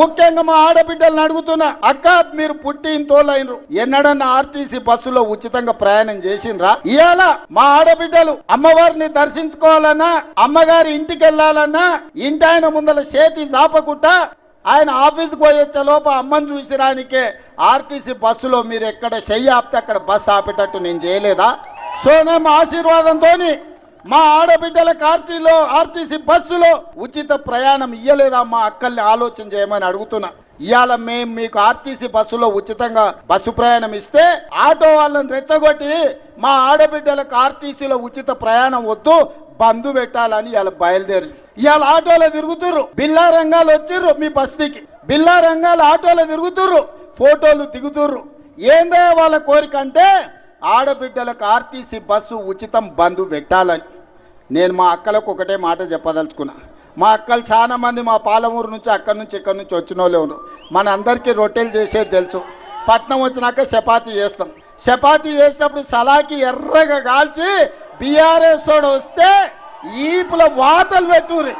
ముఖ్యంగా మా ఆడబిడ్డలను అడుగుతున్నా అక్క మీరు పుట్టి తోలైనరు. ఎన్నడన్నా ఆర్టీసీ బస్సులో ఉచితంగా ప్రయాణం చేసిండ్రా? ఇవాళ మా ఆడబిడ్డలు అమ్మవారిని దర్శించుకోవాలన్నా అమ్మగారి ఇంటికి వెళ్ళాలన్నా ఇంటి ఆయన ముందల చేతి చాపకుండా ఆయన ఆఫీస్కి పోయొచ్చే లోప అమ్మని చూసిరానికే ఆర్టీసీ బస్సులో మీరు ఎక్కడ చెయ్యి ఆపితే అక్కడ బస్సు ఆపేటట్టు నేను చేయలేదా? సో నేను ఆశీర్వాదంతోని మా ఆడబిడ్డల కార్తీలో ఆర్టీసీ బస్సులో ఉచిత ప్రయాణం ఇయ్యలేదా మా అక్కల్ని ఆలోచన చేయమని అడుగుతున్నా. ఇవాళ మేము మీకు ఆర్టీసీ బస్సులో ఉచితంగా బస్సు ప్రయాణం ఇస్తే ఆటో వాళ్ళని రెచ్చగొట్టి మా ఆడబిడ్డలకు ఆర్టీసీలో ఉచిత ప్రయాణం వద్దు బంధు పెట్టాలని ఇవాళ బయలుదేరి ఇవాళ ఆటోలో తిరుగుతుర్రు బిల్లా రంగాలు వచ్చిర్రు మీ బస్తీకి. బిల్లా రంగాలు ఆటోలో తిరుగుతుర్రు ఫోటోలు దిగుతుర్రు. ఏందే వాళ్ళ కోరిక అంటే ఆడబిడ్డలకు ఆర్టీసీ బస్సు ఉచితం బంధు పెట్టాలని. నేను మా అక్కలకు ఒకటే మాట చెప్పదలుచుకున్నా. మా అక్కలు చాలా మంది మా పాలమూరు నుంచి అక్కడి నుంచి ఇక్కడి నుంచి వచ్చిన వాళ్ళే ఉన్నారు. మన అందరికీ రొట్టెలు చేసేది తెలుసు. పట్నం వచ్చినాక చపాతీ చేస్తాం. చపాతీ చేసినప్పుడు సలాకి ఎర్రగా కాల్చి బీఆర్ఎస్ తోడు వస్తే ఈపుల వాతలు పెట్టుర్రి.